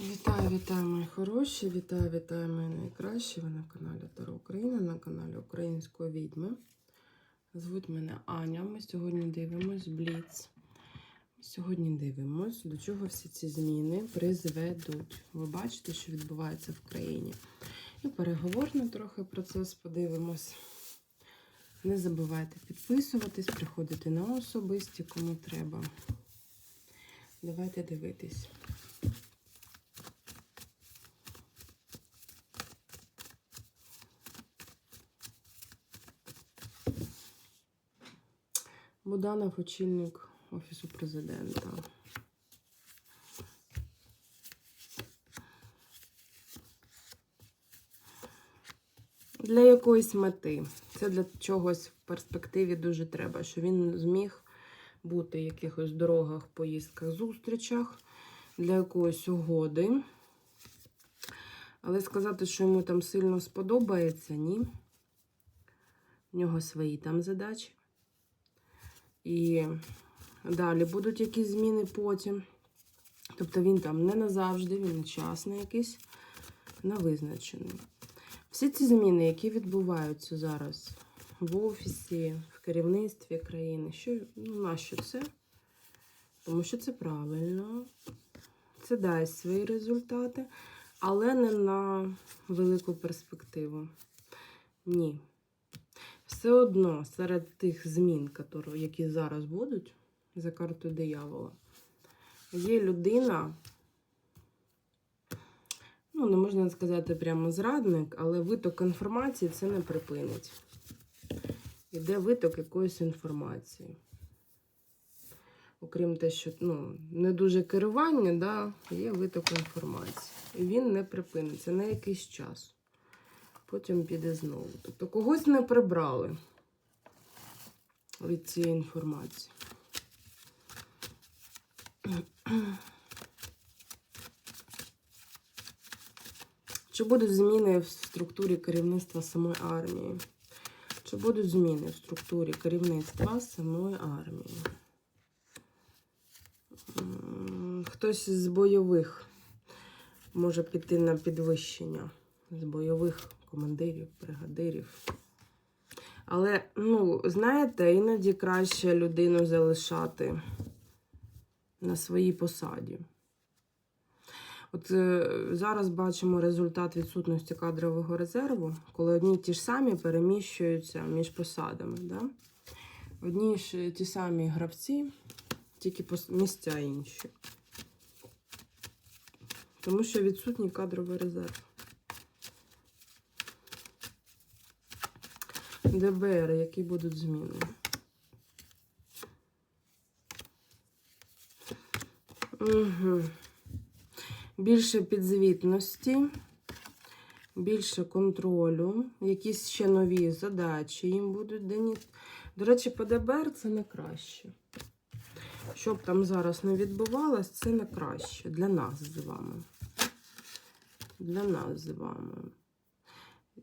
Вітаю, вітаю, мої хороші! Вітаю, вітаю, мої найкращі. Ви на каналі Таро Україна, на каналі Української відьми. Звуть мене Аня. Ми сьогодні дивимось Бліц. Сьогодні дивимось, до чого всі ці зміни призведуть. Ви бачите, що відбувається в країні. І переговорно трохи процес подивимось. Не забувайте підписуватись, приходити на особисті, кому треба. Давайте дивитись. Буданов, очільник Офісу президента. Для якоїсь мети. Це для чогось в перспективі дуже треба, що він зміг бути в якихось дорогах, поїздках, зустрічах для якоїсь угоди. Але сказати, що йому там сильно сподобається, ні. В нього свої там задачі. І далі будуть якісь зміни потім. Тобто він там не назавжди, він часний якийсь, на визначений. Всі ці зміни, які відбуваються зараз в офісі, в керівництві країни, що, ну, нащо це? Тому що це правильно, це дасть свої результати, але не на велику перспективу. Ні. Все одно серед тих змін, які зараз будуть за картою диявола, є людина, ну, не можна сказати прямо зрадник, але виток інформації це не припинить. Іде виток якоїсь інформації. Окрім те, що ну, не дуже керування, да, є виток інформації. І він не припиниться на якийсь час. Потім піде знову. Тобто когось не прибрали від цієї інформації. Чи будуть зміни в структурі керівництва самої армії? Чи будуть зміни в структурі керівництва самої армії? Хтось з бойових може піти на підвищення з бойових командирів, бригадирів. Але, ну, знаєте, іноді краще людину залишати на своїй посаді. От е, зараз бачимо результат відсутності кадрового резерву, коли одні ті ж самі переміщуються між посадами. Да? Одні ж ті самі гравці, тільки місця інші. Тому що відсутній кадровий резерв. ДБР, які будуть зміни. Угу. Більше підзвітності, більше контролю, якісь ще нові задачі їм будуть дані. До речі, по ДБР це не краще. Щоб там зараз не відбувалось, це не краще для нас з вами. Для нас з вами.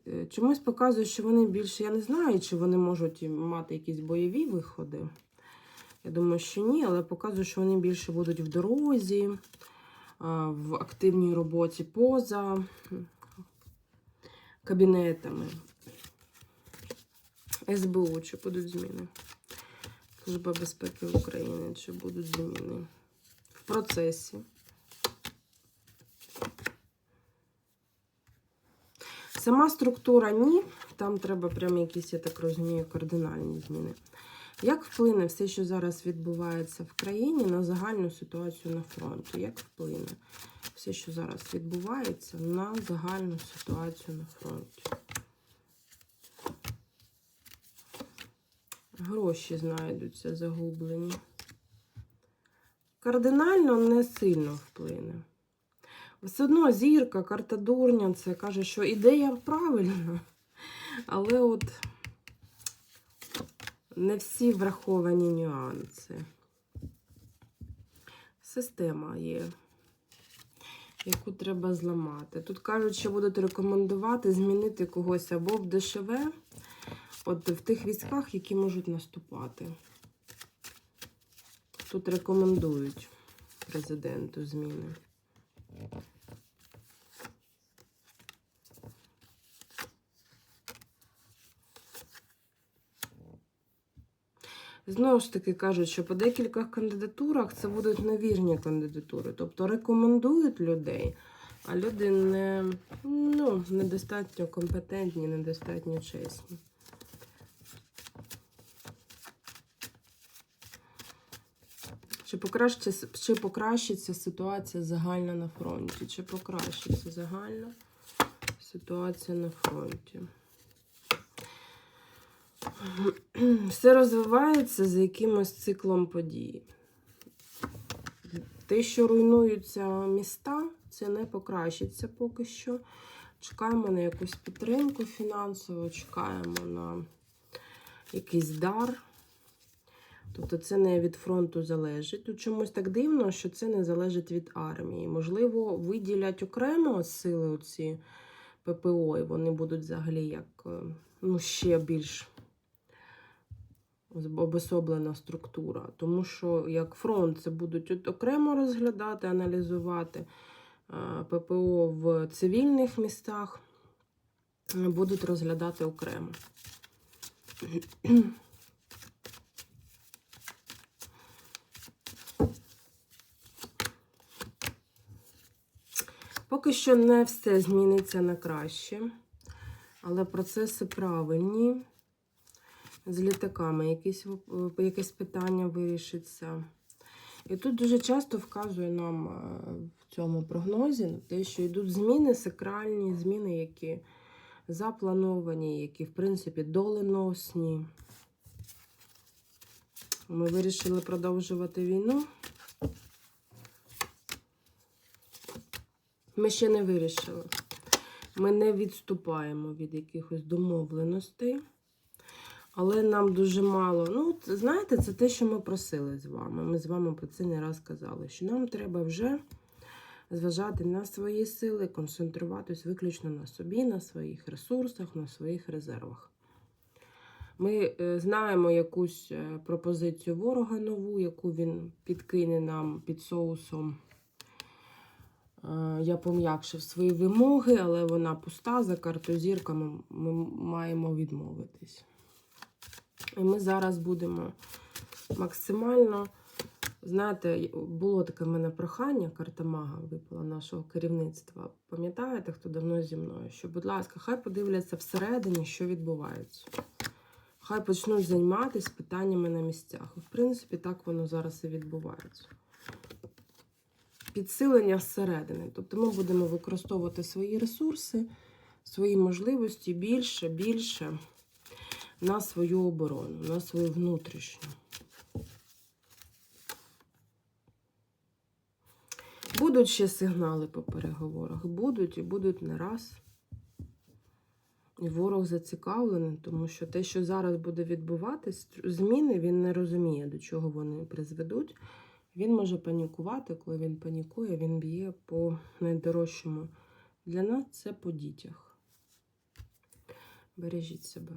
Е, чомусь показує, що вони більше, я не знаю, чи вони можуть мати якісь бойові виходи. Я думаю, що ні, але показує, що вони більше будуть в дорозі, в активній роботі поза кабінетами. СБУ, чи будуть зміни? Служба безпеки України, чи будуть зміни в процесі. Сама структура ні, там треба прям якісь, я так розумію, кардинальні зміни. Як вплине все, що зараз відбувається в країні, на загальну ситуацію на фронті? Як вплине все, що зараз відбувається, на загальну ситуацію на фронті? Гроші знайдуться загублені. Кардинально не сильно вплине. Все одно зірка, карта дурня, це каже, що ідея правильна, але от не всі враховані нюанси. Система є, яку треба зламати. Тут кажуть, що будуть рекомендувати змінити когось або в ДШВ, от в тих військах, які можуть наступати. Тут рекомендують президенту зміни. Знову ж таки кажуть, що по декількох кандидатурах це будуть невірні кандидатури. Тобто рекомендують людей, а люди не, ну, недостатньо компетентні, недостатньо чесні. Чи покращиться, чи покращиться ситуація загальна на фронті? Чи покращиться загальна ситуація на фронті? Все розвивається за якимось циклом подій. Те, що руйнуються міста, це не покращиться поки що. Чекаємо на якусь підтримку фінансову, чекаємо на якийсь дар. Тобто це не від фронту залежить. Тут чомусь так дивно, що це не залежить від армії. Можливо, виділять окремо сили оці ППО, і вони будуть взагалі як е, ну, ще більш обособлена структура. Тому що як фронт це будуть окремо розглядати, аналізувати е, ППО в цивільних містах, будуть розглядати окремо. Поки що не все зміниться на краще, але процеси правильні. З літаками якісь, якесь питання вирішиться. І тут дуже часто вказує нам е, в цьому прогнозі на те, що йдуть зміни, сакральні зміни, які заплановані, які, в принципі, доленосні. Ми вирішили продовжувати війну. Ми ще не вирішили. Ми не відступаємо від якихось домовленостей. Але нам дуже мало. Ну, знаєте, це те, що ми просили з вами. Ми з вами про це не раз казали, що нам треба вже зважати на свої сили, концентруватись виключно на собі, на своїх ресурсах, на своїх резервах. Ми е, знаємо якусь е, пропозицію ворога нову, яку він підкине нам під соусом. Е, Я пом'якшив свої вимоги, але вона пуста за картозірками. Ми маємо відмовитись. І ми зараз будемо максимально. Знаєте, було таке в мене прохання, карта мага випала нашого керівництва. Пам'ятаєте, хто давно зі мною? Що, будь ласка, хай подивляться всередині, що відбувається. Хай почнуть займатися питаннями на місцях. В принципі, так воно зараз і відбувається. Підсилення зсередини. Тобто ми будемо використовувати свої ресурси, свої можливості більше, більше на свою оборону, на свою внутрішню. Будуть ще сигнали по переговорах. Будуть і будуть не раз. І ворог зацікавлений, тому що те, що зараз буде відбуватись, зміни, він не розуміє, до чого вони призведуть. Він може панікувати, коли він панікує, він б'є по найдорожчому. Для нас це по дітях. Бережіть себе.